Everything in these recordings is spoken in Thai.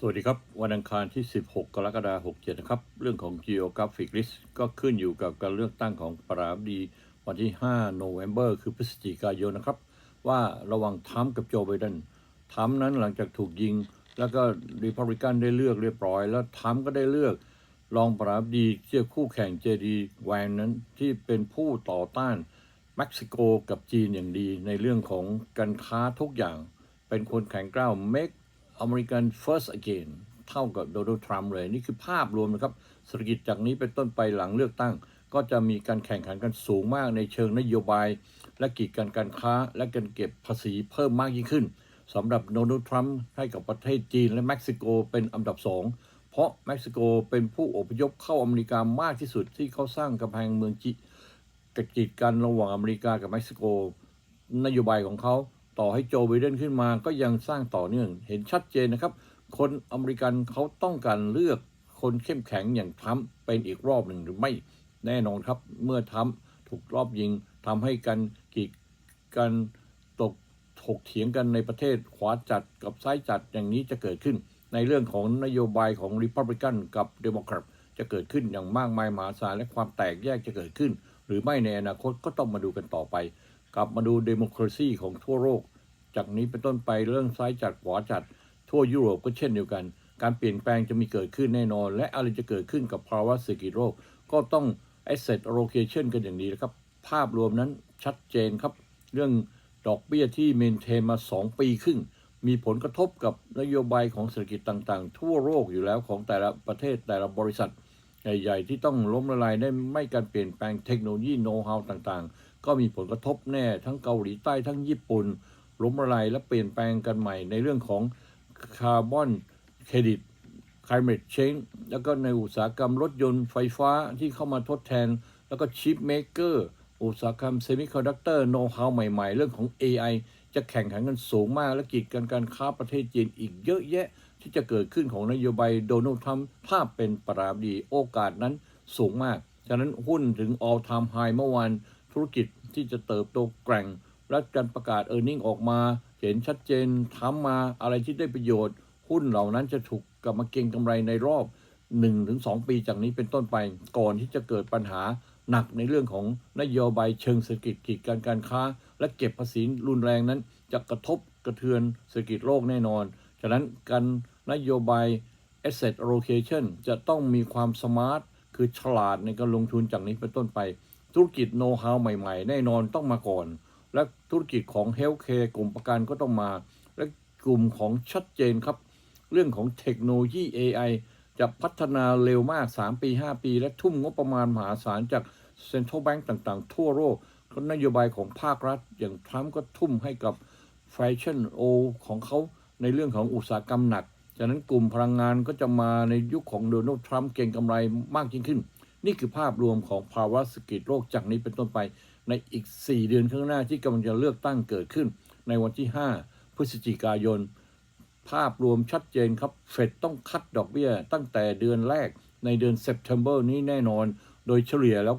สวัสดีครับ วันอังคารที่ 16 กรกฎาคม 67 นะครับ เรื่องของ geographic risk ก็ขึ้นอยู่กับการเลือกตั้งของปราบดีวันที่5โนเวม ber คือพฤศจิกายนนะครับ ว่าระหว่างทัมกับโจไบเดนทัมนั้นหลังจากถูกยิง แล้วก็รีพับลิกันได้เลือกเรียบร้อย แล้วทัมก็ได้เลือกรองปราบดีเที่จะคู่แข่งเจดีแวนนั้นที่เป็นผู้ต่อต้านเม็กซิโกกับจีนอย่างดีในเรื่องของการค้าทุกอย่าง เป็นคนแข็งกร้าว make อเมริกัน first again เท่ากับโดนัลด์ทรัมป์เลย นี่คือภาพรวมนะครับเศรษฐกิจจากนี้เป็นต้นไปหลังเลือกตั้ง ก็จะมีการแข่งขันกันสูงมากในเชิงนโยบาย และกีดกันการค้า และการเก็บภาษีเพิ่มมากยิ่งขึ้นสำหรับโดนัลด์ทรัมป์ให้กับประเทศจีนและเม็กซิโกเป็นอันดับสองเพราะเม็กซิโกเป็นผู้อพยพเข้าอเมริกามากที่สุดที่เขาสร้างกำแพงเมืองจีกกีดกันระหว่างอเมริกากับเม็กซิโก นโยบายของเขา ต่อให้โจไบเดนขึ้นมาก็ยังสร้างต่อเนื่อง เห็นชัดเจนนะครับ คนอเมริกันเขาต้องการเลือกคนเข้มแข็งอย่างทรัมป์เป็นอีกรอบหนึ่งหรือไม่แน่นอนครับ เมื่อทรัมป์ถูกรอบยิงทำให้กันกีดกันตกถกเถียงกันในประเทศขวาจัดกับซ้ายจัดอย่างนี้จะเกิดขึ้น ในเรื่องของนโยบายของริพับลิกันกับเดโมแครตจะเกิดขึ้นอย่างมากมายมหาศาลและความแตกแยกจะเกิดขึ้น หรือไม่ในอนาคตก็ต้องมาดูกันต่อไป กลับมาดูเดโมคราซีของทั่วโลก จากนี้เป็นต้นไปเรื่องซ้ายจัดขวาจัด ทั่วยุโรปก็เช่นเดียวกัน การเปลี่ยนแปลงจะมีเกิดขึ้นแน่นอน และอะไรจะเกิดขึ้นกับภาวะเศรษฐกิจโลกก็ต้อง asset allocation กันอย่างนี้นะครับ ภาพรวมนั้นชัดเจนครับ เรื่องดอกเบี้ยที่เมนเทนมา 2 ปีครึ่ง มีผลกระทบกับนโยบายของเศรษฐกิจต่างๆ ทั่วโลกอยู่แล้วของแต่ละประเทศแต่ละบริษัท ใหญ่ ๆ ที่ต้องล้มละลายได้ไม่การเปลี่ยนแปลงเทคโนโลยีโน้ตฮาวต่างๆ ก็มีผลกระทบแน่ทั้งเกาหลีใต้ทั้งญี่ปุ่นล้มละลายและเปลี่ยนแปลงกันใหม่ในเรื่องของคาร์บอนเครดิต climate change แล้วก็ในอุตสาหกรรมรถยนต์ไฟฟ้าที่เข้ามาทดแทน แล้วก็ชิปเมเกอร์อุตสาหกรรมเซมิคอนดักเตอร์โน้ตฮาวใหม่ๆ เรื่องของ AI จะแข่งขันกันสูงมากและกีดกันการค้าประเทศจีนอีกเยอะแยะที่จะเกิดขึ้นของนโยบายโดนัลด์ทรัมป์ถ้าเป็นประธานาธิบดีโอกาสนั้นสูงมาก ฉะนั้นหุ้นถึง all time high เมื่อวาน ธุรกิจที่จะเติบโตแกร่ง และการประกาศ e a r n i n g ออกมา เห็นชัดเจนทำมาอะไรที่ได้ประโยชน์ หุ้นเหล่านั้นจะถูกกลับมาเก็งกำไรในรอบ 1-2 ปีจากนี้เป็นต้นไป ก่อนที่จะเกิดปัญหาหนักในเรื่องของนโยบายเชิงเศรษฐกิจกีดการการค้า และเก็บภาษีรุนแรงนั้นจะกระทบกระเทือนเศรษฐกิจโลกแน่นอน ฉะนั้นการนโยบาย asset allocation จะต้องมีความสมาร์ทคือฉลาดในการลงทุนจากนี้เป็นต้นไป ธุรกิจโน้ตฮาวใหม่ๆ แน่นอนต้องมาก่อน และธุรกิจของเฮลท์แคร์กลุ่มประกันก็ต้องมา และกลุ่มของชัดเจนครับ เรื่องของเทคโนโลยี AI จะพัฒนาเร็วมาก 3 ปี 5 ปี และทุ่มงบประมาณมหาศาลจากเซ็นทรัลแบงก์ต่างๆ ทั่วโลกก็นโยบายของภาครัฐ อย่างทรัมป์ก็ทุ่มให้กับแฟชั่นโอของเขาในเรื่องของอุตสาหกรรมหนักฉะนั้นกลุ่มพลังงานก็จะมาในยุคของโดนัลด์ทรัมป์เก่งกำไรมากยิ่งขึ้น นี่คือภาพรวมของภาวะเศรษฐกิจโลกจากนี้เป็นต้นไป ในอีก 4 เดือนข้างหน้าที่กำลังจะเลือกตั้งเกิดขึ้น ในวันที่ 5 พฤศจิกายน ภาพรวมชัดเจนครับ เฟดต้องคัดดอกเบี้ย ตั้งแต่เดือนแรกในเดือนเซปเทมเบอร์นี้แน่นอน โดยเฉลี่ยแล้ว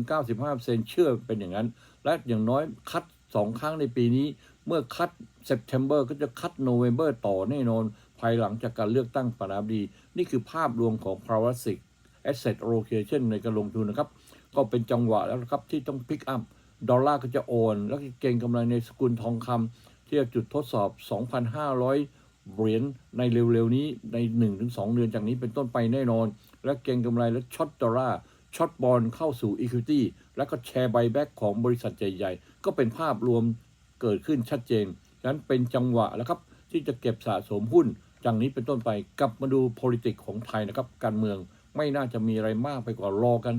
90-95%เชื่อเป็นอย่างนั้น และอย่างน้อยคัด 2 ครั้งในปีนี้ เมื่อคัดเซปเทมเบอร์ก็จะคัดโนเวม ber ต่อแน่นอน ภายหลังจากการเลือกตั้งประธานาธิบดี นี่คือภาพรวมของภาวะเศรษฐกิ asset allocation ในการลงทุนนะครับ ก็เป็นจังหวะแล้วครับที่ต้องพิกอัพดอลลาร์ก็จะโอน แล้วเก่งกำไรในสกุลทองคำที่จะจุดทดสอบ 2,500 เหรียญในเร็วๆ นี้ใน 1-2 เดือนจากนี้เป็นต้นไปแน่นอน และเก่งกำไรและช็อตดอลลาร์ช็อตบอลเข้าสู่ Equity แล้วก็แชร์ไบแบ็กของบริษัทใหญ่ๆ ก็เป็นภาพรวมเกิดขึ้นชัดเจนฉะนั้นเป็นจังหวะแล้วครับ ที่จะเก็บสะสมหุ้นจากนี้เป็นต้นไปกลับมาดู politics ของไทยนะครับ การเมือง ไม่น่าจะมีอะไรมากไปกว่ารอกัน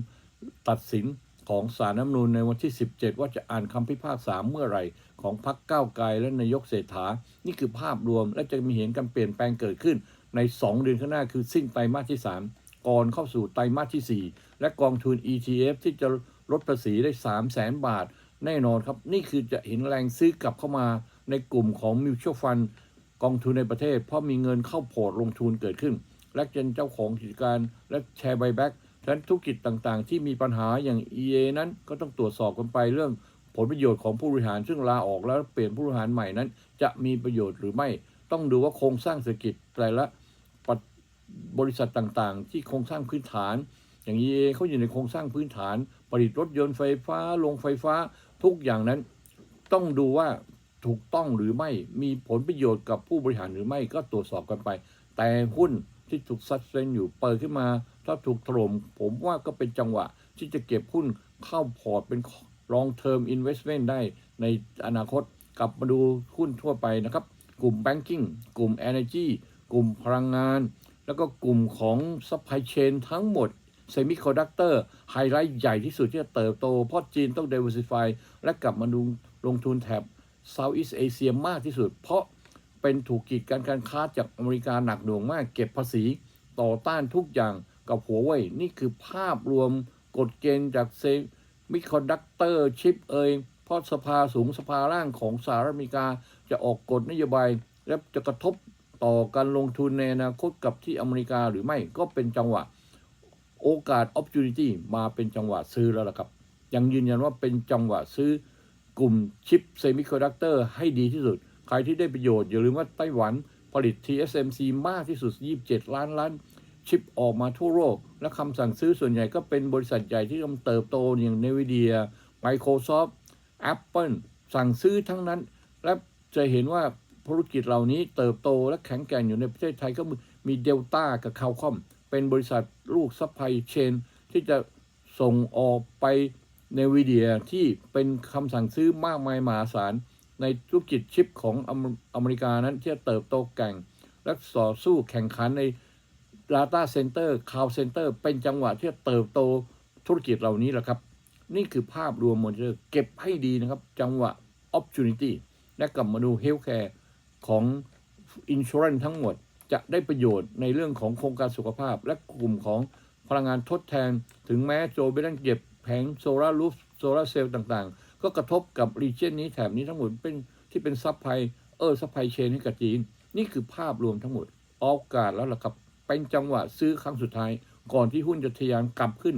ตัดสินของสารน้ำนูนในวันที่ 17 ว่าจะอ่านคำพิพากษาเมื่อไหร่ ของพรรคก้าวไกลและนายกเศรษฐา นี่คือภาพรวมและจะมีเห็นการเปลี่ยนแปลงเกิดขึ้น ใน 2 เดือนข้างหน้าคือสิ้นไตรมาสที่ 3 ก่อนเข้าสู่ไตรมาสที่ 4 และกองทุน ETF ที่จะลดภาษีได้ 3 0 0แสนบาท แน่นอนครับ นี่คือจะเห็นแรงซื้อกลับเข้ามาในกลุ่มของ Mutual Fund กองทุนในประเทศ เพราะมีเงินเข้าพอร์ตลงทุนเกิดขึ้น และเป็นเจ้าของกิจการและแชร์ไบแบ็กฉะนั้นธุรกิจต่างๆ ที่มีปัญหาอย่าง EA นั้นก็ต้องตรวจสอบกันไปเรื่องผลประโยชน์ของผู้บริหารซึ่งลาออกแล้วเปลี่ยนผู้บริหารใหม่นั้น จะมีประโยชน์หรือไม่ ต้องดูว่าโครงสร้างเศรษฐกิจแต่ละบริษัทต่างๆ ที่โครงสร้างพื้นฐาน อย่าง EA เขาอยู่ในโครงสร้างพื้นฐาน ผลิตรถยนต์ไฟฟ้าโรงไฟฟ้า ทุกอย่างนั้น ต้องดูว่าถูกต้องหรือไม่มีผลประโยชน์กับผู้บริหารหรือไม่ก็ตรวจสอบกันไป แต่หุ้น ที่ถูกซัดเซนอยู่เปิดขึ้นมา ถ้าถูกถล่มผมว่าก็เป็นจังหวะที่จะเก็บหุ้นเข้าพอร์ตเป็น long term investment ได้ในอนาคตกลับมาดูหุ้นทั่วไปนะครับ กลุ่ม banking กลุ่ม energy กลุ่มพลังงาน แล้วก็กลุ่มของ supply chain ทั้งหมด semiconductor ไฮไลท์ใหญ่ที่สุดที่จะเติบโต เพราะจีนต้อง diversify และกลับมาดูลงทุนแถบ Southeast Asia มากที่สุด เพราะ เป็นถูกกีดการการค้าจากอเมริกาหนักหน่วงมาก เก็บภาษีต่อต้านทุกอย่างกับหัวเว่ยนี่คือภาพรวมกฎเกณฑ์จากเซมิคอนดักเตอร์ชิปเอยเพราะสภาสูงสภาล่างของสหรัฐอเมริกาจะออกกฎนโยบาย และจะกระทบต่อการลงทุนในอนาคตกับที่อเมริกาหรือไม่ก็เป็นจังหวะ โอกาส opportunity มาเป็นจังหวะซื้อแล้วล่ะครับ ยังยืนยันว่าเป็นจังหวะซื้อกลุ่มชิปเซมิคอนดักเตอร์ให้ดีที่สุด ใครที่ได้ประโยชน์ อย่าลืมว่าไต้หวันผลิต TSMC มากที่สุด 27 ล้านล้าน ชิปออกมาทั่วโลก และคำสั่งซื้อส่วนใหญ่ก็เป็นบริษัทใหญ่ที่กำลังเติบโตอย่าง NVIDIA Microsoft Apple สั่งซื้อทั้งนั้น และจะเห็นว่าธุรกิจเหล่านี้เติบโตและแข็งแกร่งอยู่ในประเทศไทยก็มีเดลต้ากับคา c คอมเป็นบริษัทลูกซัพพลายเชนที่จะส่งออกไปในวีเดียที่เป็นคำสั่งซื้อมากมายมหาศาล ในธุรกิจชิปของอเมริกานั้นที่จะเติบโตแก่ง และต่อสู้แข่งขันใน Data Center Cloud Center เป็นจังหวะที่จะเติบโตธุรกิจเหล่านี้แหละครับ นี่คือภาพรวมมอนิเตอร์เก็บให้ดีนะครับ จังหวะ opportunity และกลับมาดู healthcare ของ insurance ทั้งหมดจะได้ประโยชน์ในเรื่องของโครงการสุขภาพ และกลุ่มของพลังงานทดแทน ถึงแม้โจไบเดนเก็บแผงโซลารูฟโซลาเซลล์ต่างๆ ก็กระทบกับรีเจนนี้แถบนี้ทั้งหมดเป็นที่เป็นซัพพลายเออซัพพลายเชนให้กับจีน นี่คือภาพรวมทั้งหมดโอกาสแล้วล่ะครับ เป็นจังหวะซื้อครั้งสุดท้าย ก่อนที่หุ้นจะทะยานกลับขึ้น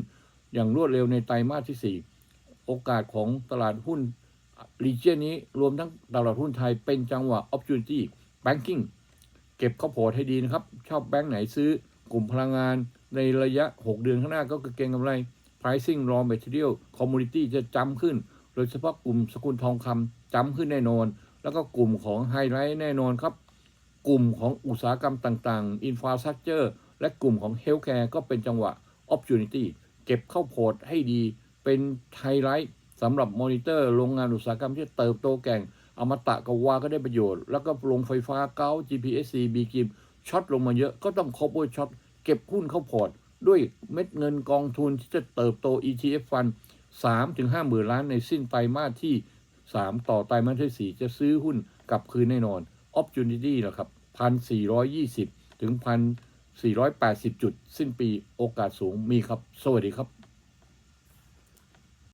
อย่างรวดเร็วในไตรมาสที่ 4 โอกาสของตลาดหุ้นรีเจนนี้รวมทั้งตลาดหุ้นไทยเป็นจังหวะ opportunity banking เก็บข้าพอร์ตให้ดีนะครับ ชอบแบงค์ไหนซื้อกลุ่มพลังงานในระยะ 6 เดือนข้างหน้าก็คือเก็งกำไร pricing raw material commodity จะจำขึ้น โดยเฉพาะกลุ่มสกุลทองคำจำขึ้นแน่นอน แล้วก็กลุ่มของไฮไลท์แน่นอนครับ กลุ่มของอุตสาหกรรมต่างๆ infrastructure และกลุ่มของ healthcare ก็เป็นจังหวะ opportunity เก็บเข้าพอร์ตให้ดี เป็นไฮไลท์สำหรับมอนิเตอร์โรงงานอุตสาหกรรมที่เติบโตแก่ง อมตะกวาก็ได้ประโยชน์ แล้วก็โรงไฟฟ้าเก้า GPSC บีกิมช็อตลงมาเยอะก็ต้องครบด้วยช็อตเก็บหุ้นเข้าพอร์ตด้วยเม็ดเงินกองทุนที่จะเติบโต ETF ฟัน 3ถึง5หมื่นล้านในสิ้นไตรมาสที่ 3 ต่อไตรมาสที่ 4 จะซื้อหุ้นกลับคืนแน่นอน Opportunity นะครับ 1,420 ถึง 1,480 จุด สิ้นปีโอกาสสูงมีครับ สวัสดีครับ